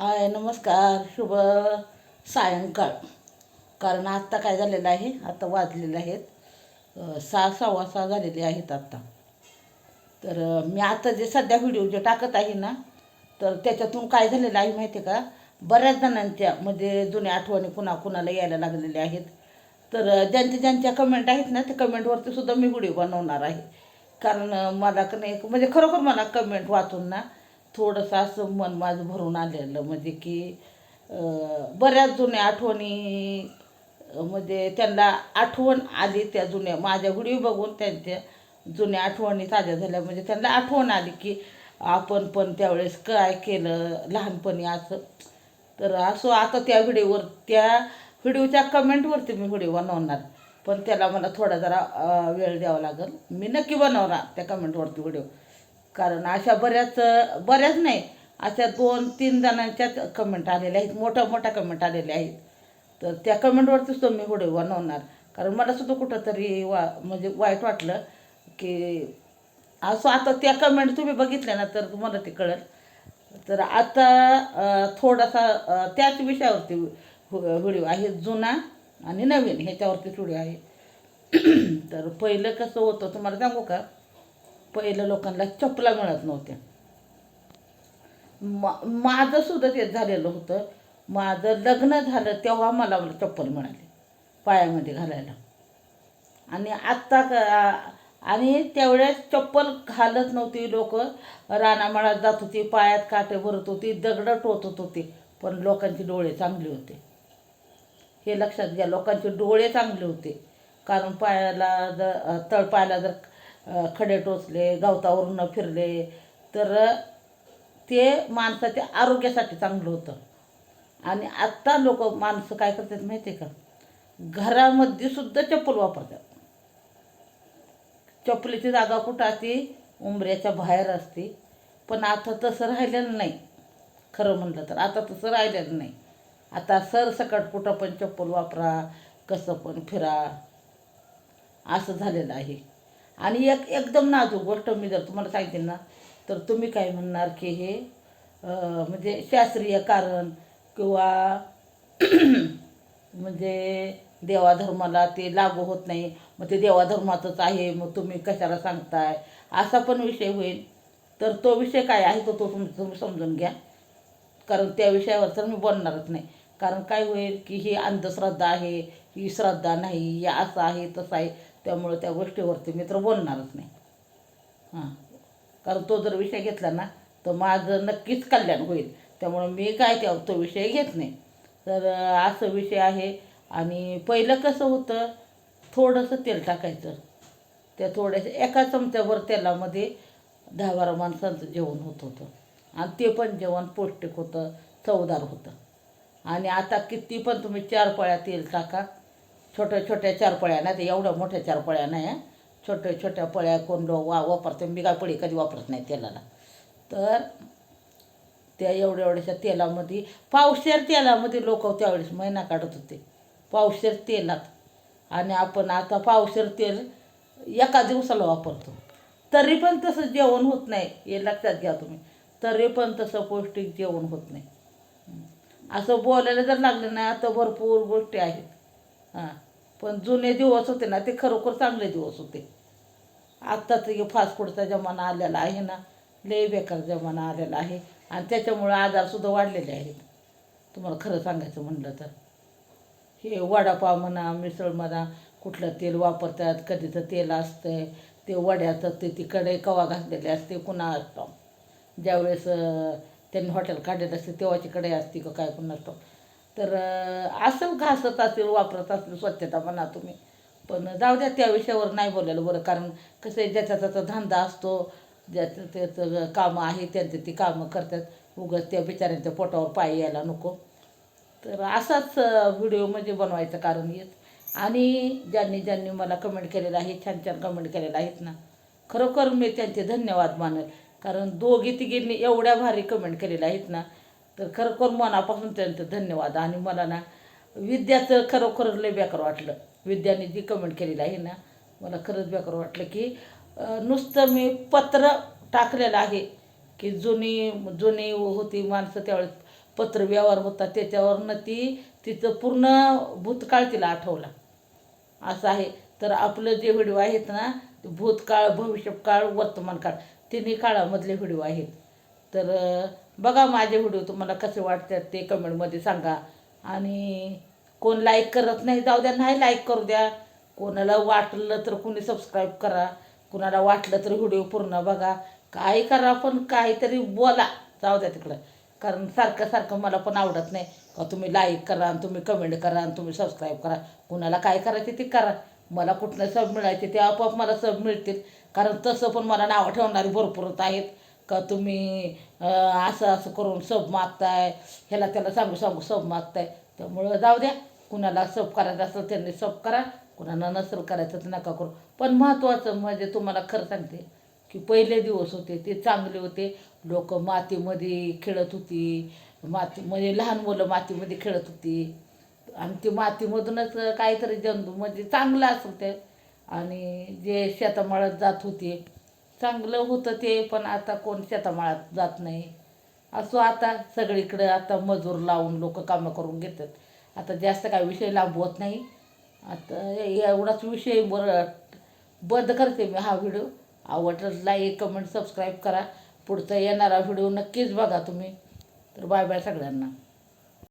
हाय नमस्कार शुभ सायंकाळ. कारण आत्ता काय झालेलं आहे? आता वाजलेले आहेत. सहा सव्वा सहा झालेले आहेत आत्ता तर मी आता जे सध्या व्हिडिओ जे टाकत आहे ना तर त्याच्यातून काय झालेलं आहे माहिती आहे का? बऱ्याच जणांच्या म्हणजे जुन्या आठवणी कुणा कुणाला यायला लागलेल्या आहेत. तर ज्यांच्या ज्यांच्या कमेंट आहेत ना त्या कमेंटवरती सुद्धा मी व्हिडिओ बनवणार आहे. कारण मला का नाही म्हणजे खरोखर मला कमेंट वाचून ना थोडंसं असं मन माझं भरून आलेलं. म्हणजे की बऱ्याच जुन्या आठवणी म्हणजे त्यांना आठवण आली त्या जुन्या माझ्या व्हिडिओ बघून त्यांच्या जुन्या आठवणी ताज्या झाल्या. म्हणजे त्यांना आठवण आली की आपण पण त्यावेळेस काय केलं लहानपणी असं. तर असो आता त्या व्हिडिओवर त्या व्हिडिओच्या कमेंटवरती मी व्हिडिओ बनवणार. पण त्याला मला थोडा जरा वेळ द्यावा लागेल. मी नक्की बनवणार त्या कमेंटवरती व्हिडिओ. कारण अशा बऱ्याच बऱ्याच नाही. अशा दोन तीन जणांच्याच कमेंट आलेल्या आहेत. मोठ्या मोठ्या कमेंट आलेल्या आहेत. तर त्या कमेंटवरतीच तो मी व्हिडिओ बनवणार. कारण मला सुद्धा कुठंतरी वा म्हणजे वाईट वाटलं की असं आता त्या कमेंट तुम्ही बघितल्या ना तर तुम्हाला ते कळेल. तर आता थोडासा त्याच विषयावरती व्हिडिओ आहे. जुना आणि नवीन ह्याच्यावरतीच व्हिडिओ आहे. तर पहिलं कसं होतं तुम्हाला सांगू का? पहिलं लोकांना चपला मिळत नव्हत्या. मा माझं सुद्धा तेच झालेलं होतं. माझं लग्न झालं तेव्हा मला चप्पल मिळाली पायामध्ये घालायला. आणि आत्ता का आणि तेवढ्या चप्पल घालत नव्हती लोक. रानामाळात जात होती पायात काटे भरत होती दगडं टोचत होती पण लोकांचे डोळे चांगले होते. हे लक्षात घ्या लोकांचे डोळे चांगले होते. कारण पायाला जर तळपायाला जर खडे टोचले गवतावरून फिरले. तर ते माणसाच्या आरोग्यासाठी चांगलं होतं. आणि आत्ता लोक माणसं काय करतात माहिती आहे का? घरामध्ये सुद्धा चप्पल वापरतात. चप्पलीची जागा कुठं असती? उंबऱ्याच्या बाहेर असते. पण आता तसं राहिलेलं नाही. खरं म्हणलं तर आता तसं राहिलेलं नाही. आता सरसकट कुठं पण चप्पल वापरा कसं पण फिरा. असं झालेलं आहे. आणि एक एकदम नाजूक गोष्ट मी जर तुम्हाला सांगते ना तर तुम्ही काय म्हणणार की हे म्हणजे शास्त्रीय कारण किंवा म्हणजे देवाधर्माला ते लागू होत नाही मग ते देवाधर्माचंच आहे मग तुम्ही कशाला सांगताय? असा पण विषय होईल. तर तो विषय काय आहे तो तो तुम्ही तुम्ही समजून घ्या. कारण त्या विषयावर तर मी बोलणारच नाही. कारण काय होईल की ही अंधश्रद्धा आहे ही श्रद्धा नाही या असं आहे तसं आहे. त्यामुळं त्या गोष्टीवरती मित्र बोलणारच नाही. हां. कारण तो जर विषय घेतला ना तर माझं नक्कीच कल्याण होईल. त्यामुळं मी काय त्या तो विषय घेत नाही. तर असं विषय आहे. आणि पहिलं कसं होतं थोडंसं तेल टाकायचं. त्या थोड्याशा एका चमच्याभर तेलामध्ये दहा बारा माणसांचं जेवण होत होतं. आणि ते पण जेवण पौष्टिक होतं चवदार होतं. आणि आता किती पण तुम्ही चार पळ्या तेल टाका छोट्या छोट्या चार पळ्या नाही ते एवढ्या मोठ्या चार पळ्या नाही छोट्या छोट्या पळ्या कोंडो वा वापरते मी काय पळी कधी वापरत नाही तेलाला. तर त्या एवढ्या एवढ्याशा तेलामध्ये पावशेर तेलामध्ये लोक त्यावेळेस महिना काढत होते. पावशेर तेलात. आणि आपण आता पावशेर तेल एका दिवसाला वापरतो. तरी पण तसं जेवण होत नाही हे लक्षात घ्या तुम्ही. तरी पण तसं पौष्टिक जेवण होत नाही. असं बोलायला जर लागलं ना तर भरपूर गोष्टी आहेत. हां. पण जुने दिवस होते ना ते खरोखर चांगले दिवस होते. आत्ताचं हे फास्ट फूडचा जमाना आलेला आहे ना लय बेकार जमाना आलेला आहे आणि त्याच्यामुळं आजारसुद्धा वाढलेले आहेत. तुम्हाला खरं सांगायचं म्हणलं तर. हे वडापाव म्हणा मिसळ म्हणा कुठलं तेल वापरतात कधीचं तेल असतं ते वड्याचं ते तिकडे कवा घातलेले असते कुणा असतो ज्यावेळेस त्यांनी हॉटेल काढलेलं असते तेव्हाची कडे असते का काय पुन्हा असतो तर असं घासत असेल वापरत असेल स्वच्छता म्हणा तुम्ही. पण जाऊ द्या त्या विषयावर नाही बोलायला बरं कारण कसं आहे ज्याचा त्याचा धंदा असतो ज्याचं त्याचं कामं आहे त्यांचे ती कामं करतात. उगाच त्या बिचाऱ्यांच्या पोटावर पाय यायला नको. तर असाच व्हिडिओ म्हणजे बनवायचं कारण येत आणि ज्यांनी ज्यांनी मला कमेंट केलेलं आहे छान छान कमेंट केलेलं आहेत ना खरोखर मी त्यांचे धन्यवाद मानेल. कारण दोघी तिघींनी एवढ्या भारी कमेंट केलेल्या आहेत ना तर खरोखर मनापासून त्यांचं धन्यवाद. आणि मला ना विद्याचं खरोखर लय बेकार वाटलं. विद्याने जी कमेंट केलेली आहे ना मला खरंच बेकार वाटलं की नुसतं मी पत्र टाकलेलं आहे की जुनी जुनी होती माणसं त्यावेळेस पत्र व्यवहार होता त्याच्यावरनं ती तिचं पूर्ण भूतकाळ तिला आठवला. असं आहे. तर आपलं जे व्हिडिओ आहेत ना ते भूतकाळ भविष्यकाळ वर्तमान काळ तिन्ही काळामधले व्हिडिओ आहेत. तर बघा माझे व्हिडिओ तुम्हाला कसे वाटतात ते कमेंटमध्ये सांगा. आणि कोण लाईक करत नाही जाऊ द्या नाही लाईक करू द्या. कोणाला वाटलं तर कुणी सबस्क्राईब करा. कुणाला वाटलं तर व्हिडिओ पूर्ण बघा. काय करा पण काहीतरी बोला. जाऊ द्या तिकडं. कारण सारखं सारखं मला पण आवडत नाही. का तुम्ही लाईक करा आणि तुम्ही कमेंट करा आणि तुम्ही सबस्क्राईब करा. कुणाला काय करायचे ते करा. मला कुठलं सब मिळायचे ते आपोआप मला सब मिळतील. कारण तसं पण मला नावं ठेवणारी भरपूरच आहेत. का तुम्ही असं असं करून सब मागताय? ह्याला त्याला सांगू सांगू सब मागताय. त्यामुळं जाऊ द्या. कुणाला सब करायचं असेल त्यांनी सब करा. कुणाला नसेल करायचं तर नका करू. पण महत्त्वाचं म्हणजे तुम्हाला खरं सांगते की पहिले दिवस होते ते चांगले होते. लोक मातीमध्ये खेळत होती. माती म्हणजे लहान मुलं मातीमध्ये खेळत होती. आणि ती मातीमधूनच काहीतरी जंतू म्हणजे चांगलं असं ते आणि जे शेतामाळात जात होते चांगलं होतं ते पण आता कोण शेतामाळात जात नाही. असो आता सगळीकडं आता मजूर लावून लोक कामं करून घेतात. आता जास्त काय विषय लांबवत नाही. आता एवढाच विषय बरं बंद करते मी हा व्हिडिओ. आवडलं लाईक कमेंट सबस्क्राईब करा. पुढचा येणारा व्हिडिओ नक्कीच बघा तुम्ही. तर बाय बाय सगळ्यांना.